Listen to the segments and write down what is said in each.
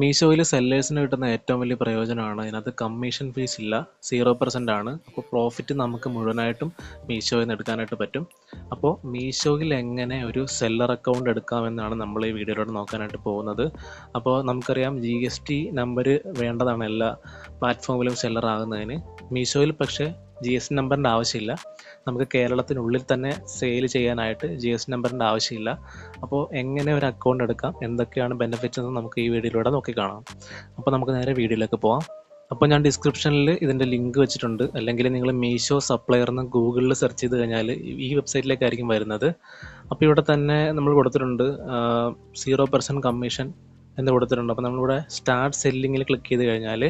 മീഷോയിൽ സെല്ലേഴ്സിന് കിട്ടുന്ന ഏറ്റവും വലിയ പ്രയോജനമാണ്. അതിനകത്ത് കമ്മീഷൻ ഫീസ് ഇല്ല. സീറോ പെർസെന്റ് ആണ്. അപ്പോൾ പ്രോഫിറ്റ് നമുക്ക് മുഴുവനായിട്ടും മീഷോയിൽ നിന്ന് എടുക്കാനായിട്ട് പറ്റും. അപ്പോൾ മീഷോയിൽ എങ്ങനെ ഒരു സെല്ലർ അക്കൗണ്ട് എടുക്കാമെന്നാണ് നമ്മൾ ഈ വീഡിയോയിലൂടെ നോക്കാനായിട്ട് പോകുന്നത്. അപ്പോൾ നമുക്കറിയാം ജി എസ് ടി നമ്പർ വേണ്ടതാണ് എല്ലാ പ്ലാറ്റ്ഫോമിലും സെല്ലർ ആകുന്നതിന്. മീഷോയിൽ പക്ഷേ ജി എസ് നമ്പറിന്റെ ആവശ്യമില്ല. നമുക്ക് കേരളത്തിനുള്ളിൽ തന്നെ സെയിൽ ചെയ്യാനായിട്ട് ജി എസ് നമ്പറിന്റെ ആവശ്യമില്ല. അപ്പോൾ എങ്ങനെ ഒരു അക്കൗണ്ട് എടുക്കാം? എന്തൊക്കെയാണ് ബെനിഫിറ്റ്സ് എന്ന് നമുക്ക് ഈ വീഡിയോയിലൂടെ നോക്കി കാണാം. അപ്പോൾ നമുക്ക് നേരെ വീഡിയോയിലേക്ക് പോവാം. അപ്പോൾ ഞാൻ ഡിസ്ക്രിപ്ഷനിൽ ഇതിന്റെ ലിങ്ക് വെച്ചിട്ടുണ്ട്. അല്ലെങ്കിൽ നിങ്ങൾ മീഷോ സപ്ലയർ എന്ന് ഗൂഗിളിൽ സെർച്ച് ചെയ്ത് കഴിഞ്ഞാൽ ഈ വെബ്സൈറ്റിലേക്കായിരിക്കും വരുന്നത്. അപ്പോൾ ഇവിടെ തന്നെ നമ്മൾ കൊടുത്തിട്ടുണ്ട് സീറോ പെർസെന്റ് കമ്മീഷൻ എന്ന് കൊടുത്തിട്ടുണ്ട്. അപ്പോൾ നമ്മളിവിടെ സ്റ്റാർട്ട് സെല്ലിങ്ങിൽ ക്ലിക്ക് ചെയ്ത് കഴിഞ്ഞാൽ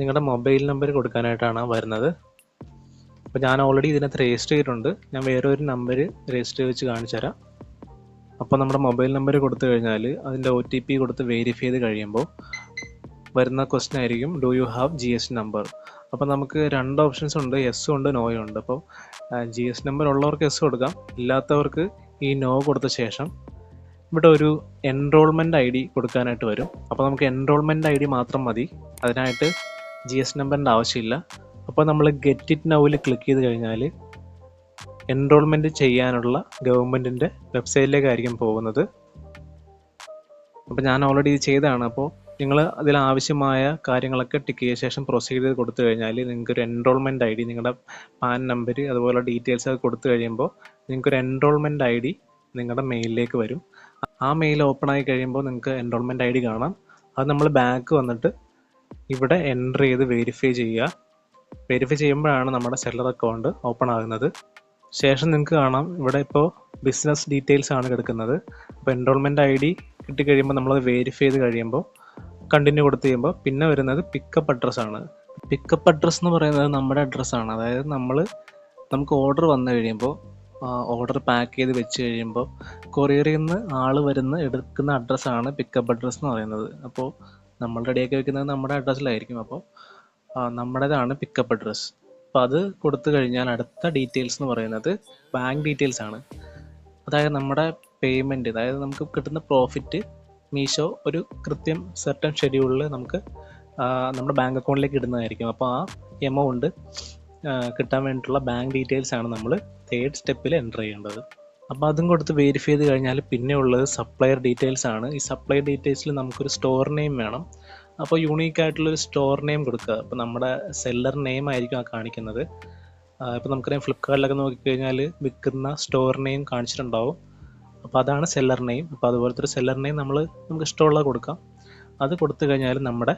നിങ്ങളുടെ മൊബൈൽ നമ്പർ കൊടുക്കാനായിട്ടാണ് വരുന്നത്. അപ്പോൾ ഞാൻ ഓൾറെഡി ഇതിനകത്ത് രജിസ്റ്റർ ചെയ്തിട്ടുണ്ട്. ഞാൻ വേറെ ഒരു നമ്പർ രജിസ്റ്റർ വെച്ച് കാണിച്ചു തരാം. അപ്പോൾ നമ്മുടെ മൊബൈൽ നമ്പർ കൊടുത്തു കഴിഞ്ഞാൽ അതിന്റെ ഒ ടി പി കൊടുത്ത് വെരിഫൈ ചെയ്ത് കഴിയുമ്പോൾ വരുന്ന ക്വസ്റ്റൻ ആയിരിക്കും do you have G S number അപ്പോൾ നമുക്ക് രണ്ട് ഓപ്ഷൻസ് ഉണ്ട് എസ് ഉണ്ട് നോയും ഉണ്ട്. അപ്പോൾ ജി എസ് നമ്പർ ഉള്ളവർക്ക് എസ് കൊടുക്കാം. ഇല്ലാത്തവർക്ക് ഈ നോ കൊടുത്ത ശേഷം ഇവിടെ ഒരു എൻറോൾമെന്റ് ഐ ഡി കൊടുക്കാനായിട്ട് വരും. അപ്പോൾ നമുക്ക് എൻറോൾമെന്റ് ഐ ഡി മാത്രം മതി. അതിനായിട്ട് ജി എസ് നമ്പറിന്റെ ആവശ്യമില്ല. അപ്പോൾ നമ്മൾ ഗെറ്റ് ഇറ്റ് നൗവിൽ ക്ലിക്ക് ചെയ്ത് കഴിഞ്ഞാൽ എൻറോൾമെന്റ് ചെയ്യാനുള്ള ഗവൺമെന്റിന്റെ വെബ്സൈറ്റിലേക്കായിരിക്കും പോകുന്നത്. അപ്പോൾ ഞാൻ ഓൾറെഡി ഇത് ചെയ്തതാണ്. അപ്പോൾ നിങ്ങൾ അതിൽ ആവശ്യമായ കാര്യങ്ങളൊക്കെ ടിക്ക് ചെയ്ത ശേഷം പ്രൊസീഡ് ചെയ്ത് കൊടുത്തു കഴിഞ്ഞാൽ നിങ്ങൾക്ക് ഒരു എൻറോൾമെന്റ് ഐ ഡി നിങ്ങളുടെ പാൻ നമ്പർ അതുപോലെ ഡീറ്റെയിൽസ് ഒക്കെ കൊടുത്തു കഴിയുമ്പോൾ നിങ്ങൾക്കൊരു എൻറോൾമെന്റ് ഐ ഡി നിങ്ങളുടെ മെയിലിലേക്ക് വരും. ആ മെയിൽ ഓപ്പൺ ആയി കഴിയുമ്പോൾ നിങ്ങൾക്ക് എൻറോൾമെന്റ് ഐ ഡി കാണാം. അത് നമ്മൾ ബാക്ക് വന്നിട്ട് ഇവിടെ എന്റർ ചെയ്ത് വെരിഫൈ ചെയ്യുക. വെരിഫൈ ചെയ്യുമ്പോഴാണ് നമ്മുടെ സെല്ലർ അക്കൗണ്ട് ഓപ്പൺ ആകുന്നത്. ശേഷം നിങ്ങൾക്ക് കാണാം ഇവിടെ ഇപ്പോൾ ബിസിനസ് ഡീറ്റെയിൽസ് ആണ് കിടക്കുന്നത്. അപ്പോൾ എൻറോൾമെന്റ് ഐ ഡി കിട്ടിക്കഴിയുമ്പോൾ നമ്മളത് വെരിഫൈ ചെയ്ത് കഴിയുമ്പോൾ കണ്ടിന്യൂ കൊടുത്ത് കഴിയുമ്പോൾ പിന്നെ വരുന്നത് പിക്കപ്പ് അഡ്രസ്സ് ആണ്. പിക്കപ്പ് അഡ്രസ്സ് എന്ന് പറയുന്നത് നമ്മുടെ അഡ്രസ്സാണ് അതായത് നമ്മൾ നമുക്ക് ഓർഡർ വന്നു കഴിയുമ്പോൾ ഓർഡർ പാക്ക് ചെയ്ത് വെച്ച് കഴിയുമ്പോൾ കൊറിയറിൽ നിന്ന് ആൾ വരുന്ന എടുക്കുന്ന അഡ്രസ്സാണ് പിക്കപ്പ് അഡ്രസ്സ് എന്ന് പറയുന്നത്. അപ്പോൾ നമ്മൾ റെഡിയാക്കി വെക്കുന്നത് നമ്മുടെ അഡ്രസ്സിലായിരിക്കും അപ്പോൾ നമ്മുടേതാണ് പിക്കപ്പ് അഡ്രസ്സ് അപ്പോൾ അത് കൊടുത്തു കഴിഞ്ഞാൽ അടുത്ത ഡീറ്റെയിൽസ് എന്ന് പറയുന്നത് ബാങ്ക് ഡീറ്റെയിൽസ് ആണ്. അതായത് നമ്മുടെ പേയ്മെന്റ് അതായത് നമുക്ക് കിട്ടുന്ന പ്രോഫിറ്റ് മീഷോ ഒരു കൃത്യം സെർട്ടൺ ഷെഡ്യൂളിൽ നമുക്ക് നമ്മുടെ ബാങ്ക് അക്കൗണ്ടിലേക്ക് ഇടുന്നതായിരിക്കും. അപ്പോൾ ആ എമൗണ്ട് കിട്ടാൻ വേണ്ടിയിട്ടുള്ള ബാങ്ക് ഡീറ്റെയിൽസ് ആണ് നമ്മൾ തേർഡ് സ്റ്റെപ്പിൽ എന്റർ ചെയ്യേണ്ടത്. അപ്പോൾ അതും കൊടുത്ത് വെരിഫൈ ചെയ്ത് കഴിഞ്ഞാൽ പിന്നെ ഉള്ളത് സപ്ലയർ ഡീറ്റെയിൽസ് ആണ്. ഈ സപ്ലയർ ഡീറ്റെയിൽസിൽ നമുക്കൊരു സ്റ്റോർ നെയിം വേണം. അപ്പോൾ യൂണീക്ക് ആയിട്ടുള്ളൊരു സ്റ്റോർ നെയിം കൊടുക്കുക. അപ്പോൾ നമ്മുടെ സെല്ലർ നെയിം ആയിരിക്കും ആ കാണിക്കുന്നത്. ഇപ്പോൾ നമുക്കറിയാം ഫ്ലിപ്കാർട്ടിലൊക്കെ നോക്കിക്കഴിഞ്ഞാൽ വിൽക്കുന്ന സ്റ്റോർ നെയിം കാണിച്ചിട്ടുണ്ടാവും. അപ്പോൾ അതാണ് സെല്ലർ നെയിം അപ്പോൾ അതുപോലത്തെ ഒരു സെല്ലർ നെയിം നമ്മൾ നമുക്ക് ഇഷ്ടമുള്ളത് കൊടുക്കാം. അത് കൊടുത്തു കഴിഞ്ഞാൽ നമ്മുടെ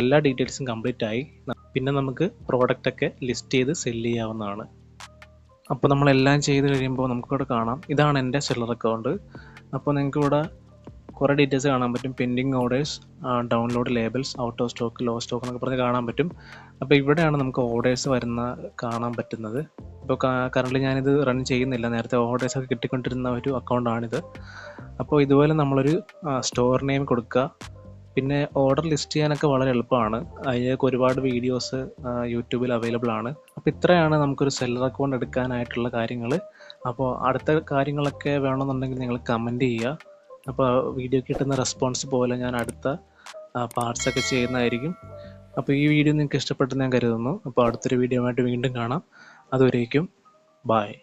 എല്ലാ ഡീറ്റെയിൽസും കംപ്ലീറ്റ് ആയി. പിന്നെ നമുക്ക് പ്രോഡക്റ്റൊക്കെ ലിസ്റ്റ് ചെയ്ത് സെല്ല് ചെയ്യാവുന്നതാണ്. അപ്പോൾ നമ്മളെല്ലാം ചെയ്ത് കഴിയുമ്പോൾ നമുക്കിവിടെ കാണാം. ഇതാണ് എന്റെ സെല്ലർ അക്കൗണ്ട് അപ്പോൾ നിങ്ങൾക്ക് ഇവിടെ കുറേ ഡീറ്റെയിൽസ് കാണാൻ പറ്റും. Pending orders download labels out of stock low stock എന്നൊക്കെ പറഞ്ഞ് കാണാൻ പറ്റും. അപ്പോൾ ഇവിടെയാണ് നമുക്ക് ഓർഡേഴ്സ് വരുന്ന കാണാൻ പറ്റുന്നത്. ഇപ്പോൾ കറണ്ട്ലി ഞാനിത് റൺ ചെയ്യുന്നില്ല. നേരത്തെ ഓർഡേഴ്സ് ഒക്കെ കിട്ടിക്കൊണ്ടിരുന്ന ഒരു അക്കൗണ്ടാണിത് അപ്പോൾ ഇതുപോലെ നമ്മളൊരു സ്റ്റോർ നെയിം കൊടുക്കുക. പിന്നെ ഓർഡർ ലിസ്റ്റ് ചെയ്യാനൊക്കെ വളരെ എളുപ്പമാണ്. അതിലേക്ക് ഒരുപാട് വീഡിയോസ് യൂട്യൂബിൽ അവൈലബിൾ ആണ്. അപ്പോൾ ഇത്രയാണ് നമുക്കൊരു സെല്ലർ അക്കൗണ്ട് എടുക്കാനായിട്ടുള്ള കാര്യങ്ങൾ അപ്പോൾ അടുത്ത കാര്യങ്ങളൊക്കെ വേണമെന്നുണ്ടെങ്കിൽ നിങ്ങൾ കമന്റ് ചെയ്യുക. അപ്പോൾ വീഡിയോ കിട്ടുന്ന റെസ്പോൺസ് പോലെ ഞാൻ അടുത്ത പാർട്സ് ഒക്കെ ചെയ്യുന്നതായിരിക്കും. അപ്പോൾ ഈ വീഡിയോ നിങ്ങൾക്ക് ഇഷ്ടപ്പെട്ടെന്ന് ഞാൻ കരുതുന്നു. അപ്പോൾ അടുത്തൊരു വീഡിയോ ആയിട്ട് വീണ്ടും കാണാം. അതുവരേക്കും ബായ്